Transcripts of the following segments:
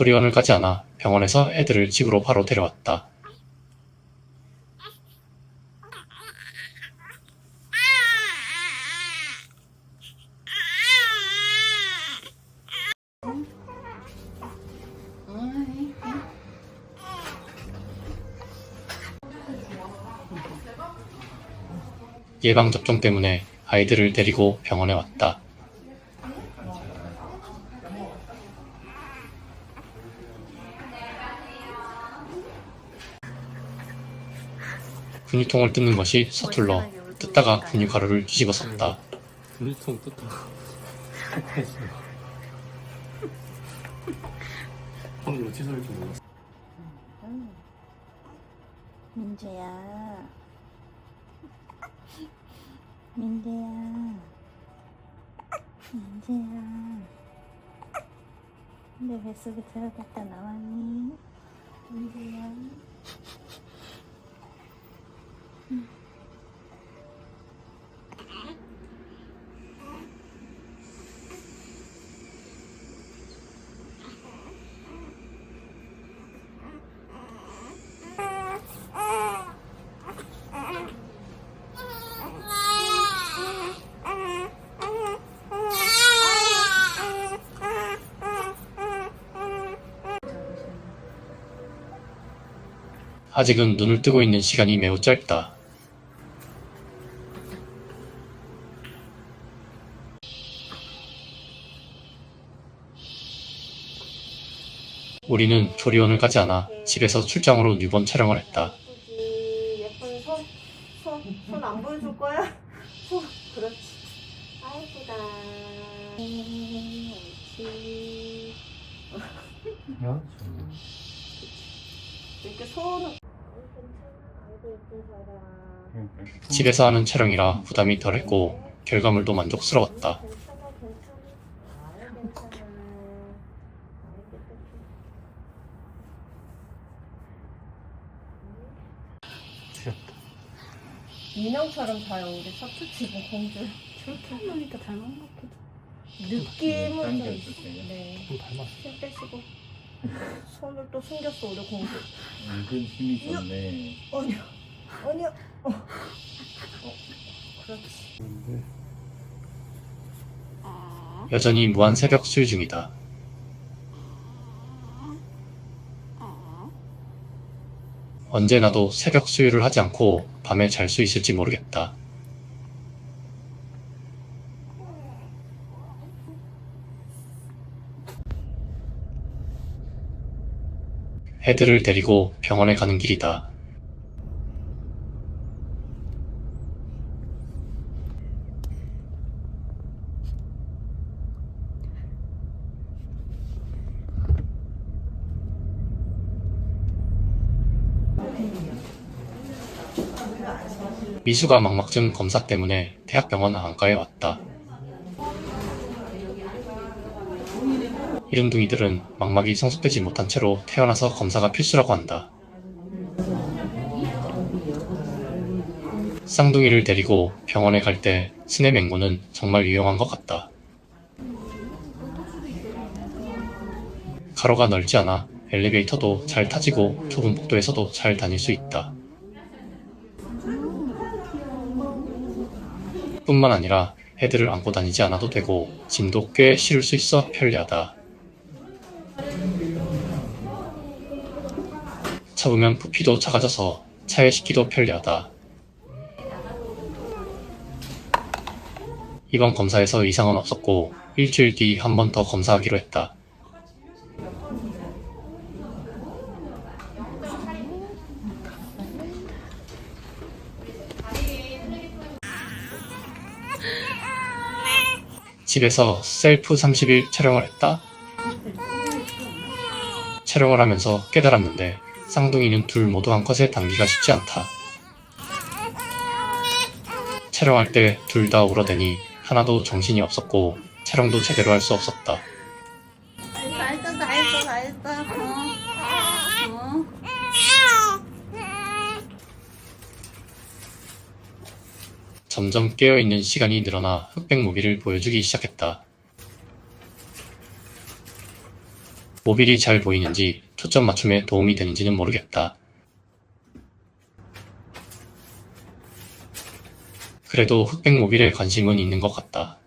조리원을 가지 않아 병원에서 애들을 집으로 바로 데려왔다. 예방접종 때문에 아이들을 데리고 병원에 왔다. 근육통을 뜯는 것이 서툴러 뜯다가 근육 가루를 뒤집어 썼다. 물통 뜯다. 방금 찢어질 줄 몰랐어. 민재야. 민재야. 민재야. 내 뱃속에 들어갔다 나왔니? 민재야. 아직은 눈을 뜨고 있는 시간이 매우 짧다. 우리는 조리원을 가지 않아 집에서 출장으로 뉴본 촬영을 했다. 예쁘지 예쁜 손손손 안 보여줄 거야? 손 그렇지 아이쁘다 옳지? 이렇게 손을 아이고 예쁜 사람 집에서 하는 촬영이라 부담이 덜했고 결과물도 만족스러웠다. 괜찮아 아유 괜찮아 아이 깨끗해 인형처럼 잘 우리 서투치고 공주 저렇게 하니까 닮은 것 같기도 느낌은 좀 당겨주세요. 네. 좀 닮았어. 힘 빼시고 손을 또 숨겼어 우리 공주 은근 힘이 좋네. 아니야 아니야 어. 어. 그렇지 여전히 무한 새벽 수유 중이다. 언제 나도 새벽 수유를 하지 않고 밤에 잘 수 있을지 모르겠다. 애들을 데리고 병원에 가는 길이다. 미수가 망막증 검사 때문에 대학병원 안과에 왔다. 이른둥이들은 망막이 성숙되지 못한 채로 태어나서 검사가 필수라고 한다. 쌍둥이를 데리고 병원에 갈 때 스네 맹고는 정말 유용한 것 같다. 가로가 넓지 않아 엘리베이터도 잘 타지고 좁은 복도에서도 잘 다닐 수 있다. 뿐만 아니라 애들을 안고 다니지 않아도 되고 짐도 꽤 실을 수 있어 편리하다. 차보면 부피도 작아져서 차에 싣기도 편리하다. 이번 검사에서 이상은 없었고 일주일 뒤 한 번 더 검사하기로 했다. 집에서 셀프 30일 촬영을 했다. 촬영을 하면서 깨달았는데 쌍둥이는 둘 모두 한 컷에 담기가 쉽지 않다. 촬영할 때 둘 다 울어대니 하나도 정신이 없었고 촬영도 제대로 할 수 없었다. 다 했어, 다 했어, 다 했어. 어? 어? 점점 깨어있는 시간이 늘어나 흑백 무비를 보여주기 시작했다. 모빌이 잘 보이는지 초점 맞춤에 도움이 되는지는 모르겠다. 그래도 흑백 모빌에 관심은 있는 것 같다.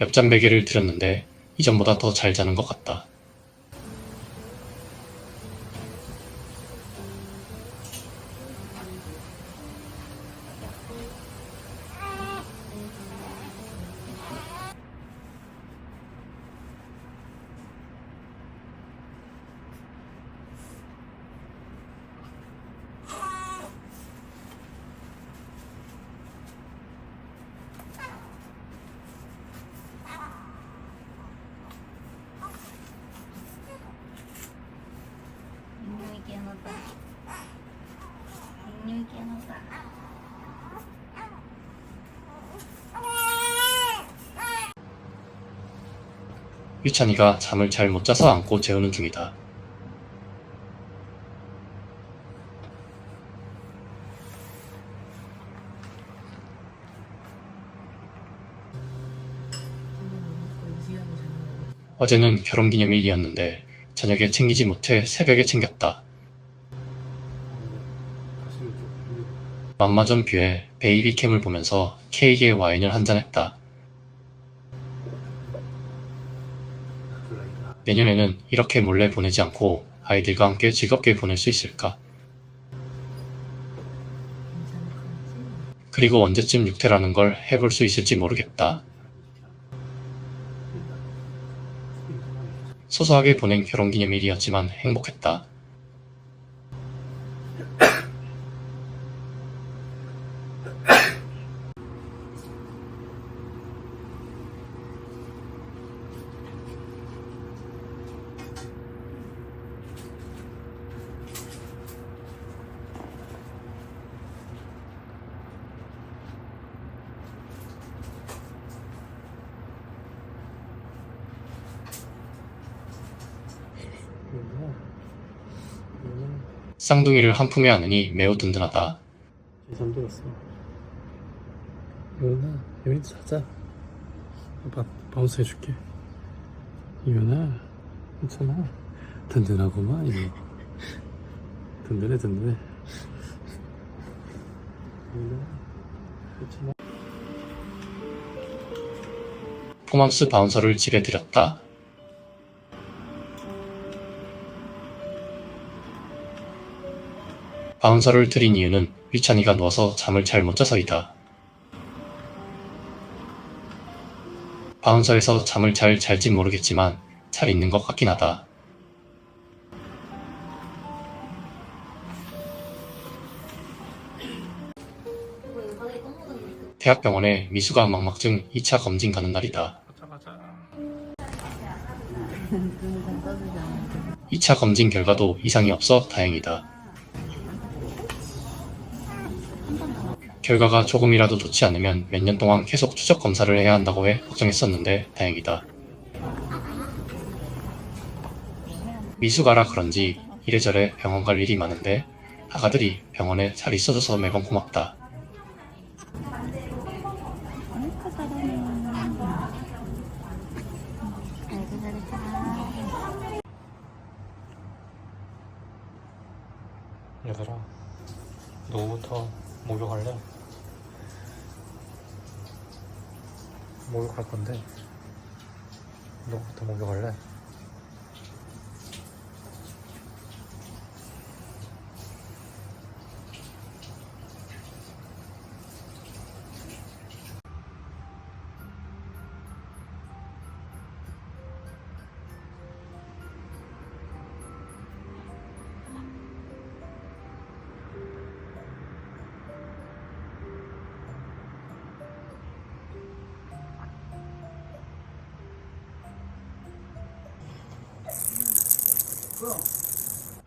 옆잠 베개를 들였는데 이전보다 더 잘 자는 것 같다. 유찬이가 잠을 잘 못 자서 안고 재우는 중이다. 어제는 결혼기념일이었는데 저녁에 챙기지 못해 새벽에 챙겼다. 맘마전 뷰에 베이비캠을 보면서 케이크에 와인을 한잔했다. 블라이다. 내년에는 이렇게 몰래 보내지 않고 아이들과 함께 즐겁게 보낼 수 있을까? 그리고 언제쯤 육퇴라는 걸 해볼 수 있을지 모르겠다. 소소하게 보낸 결혼기념일이었지만 행복했다. 이거는 이거는 쌍둥이를 한 품에 안으니 매우 든든하다. 제 잠들었어. 이거나 여기 자자. 아빠 바운스 해줄게. 이거나 괜찮아. 든든하구만 이거. 든든해 든든해. 이거나 괜찮아. 포맘스 바운서를 집에 들였다. 바운서를 들인 이유는 위찬이가 누워서 잠을 잘 못 자서이다. 바운서에서 잠을 잘 잘지 모르겠지만 잘 있는 것 같긴 하다. 대학병원에 미수가 망막증 2차 검진 가는 날이다. 2차 검진 결과도 이상이 없어 다행이다. 결과가 조금이라도 좋지 않으면 몇 년 동안 계속 추적 검사를 해야 한다고 해 걱정했었는데 다행이다. 미수가라 그런지 이래저래 병원 갈 일이 많은데 아가들이 병원에 잘 있어줘서 매번 고맙다. 얘들아, 너부터 목욕할래? 목욕할 건데, 너부터 목욕할래?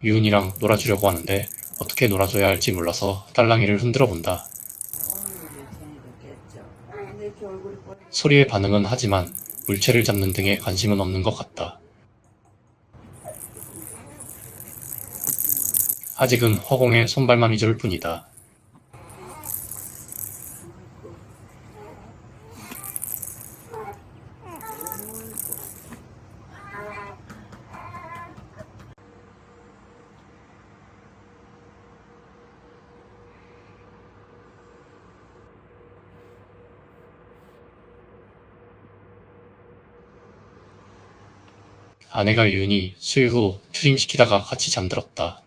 유은이랑 놀아주려고 하는데 어떻게 놀아줘야 할지 몰라서 딸랑이를 흔들어 본다. 소리에 반응은 하지만 물체를 잡는 등에 관심은 없는 것 같다. 아직은 허공에 손발만 잊을 뿐이다. 아내가 윤이 수유 후 추림시키다가 같이 잠들었다.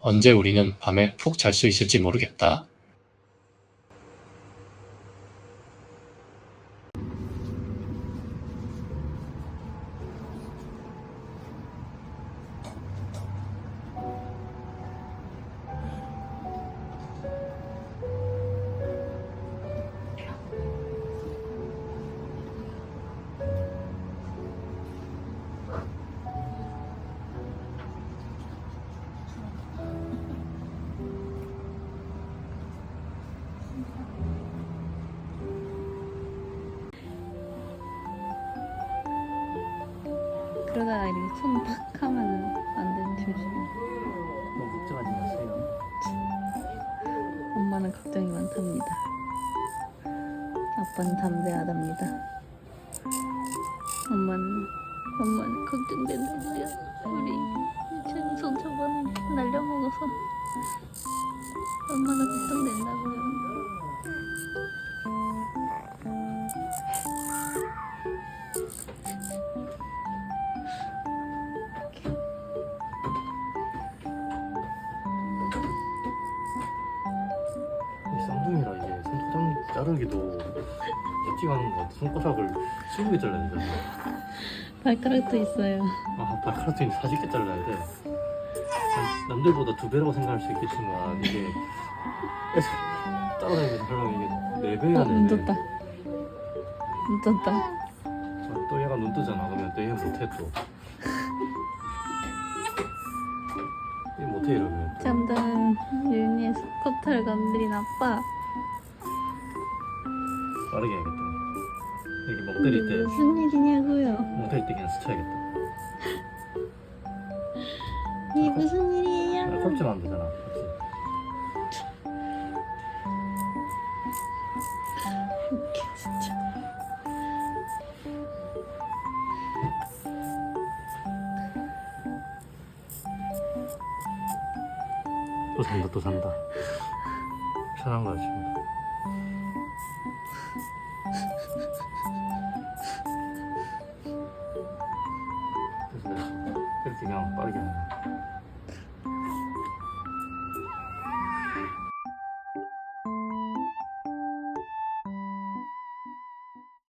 언제 우리는 밤에 푹 잘 수 있을지 모르겠다. 손 팍 하면은 안 되는 조심. 너무 걱정하지 마세요. 엄마는 걱정이 많답니다. 아빠는 담대하답니다. 엄마는 엄마는 걱정된다고요. 우리 생선 저번에 날려먹어서 얼마나 걱정된다고요. 자르기도 않은 것 같아. 손가락을 20개 잘라야 되잖아. 발가락도 있어요. 아, 발가락도 이제 40개 잘라야 돼. 남- 남들보다 두 배라고 생각할 수 있겠지만 이게 따라다니면서 하려면 이게 네 배야 어, 눈네 배. 떴다. 눈 떴다. 아, 또 얘가 눈 뜨잖아. 그러면 또 얘 못해 또. 얘 못해 이러면 또. 잠든 윤희의 스쿼트를 건드린 아빠. 빠르게 해야겠다. 여기 멍 때릴 때, 무슨 일이냐고요? 멍 때릴 때 그냥 스쳐야겠다. 이게 무슨 일이에요? 아, 컵질 안 되잖아. 그치? 웃겨 진짜. 또 산다, 또 산다. 편한 거야, 지금. 됐어, 됐어.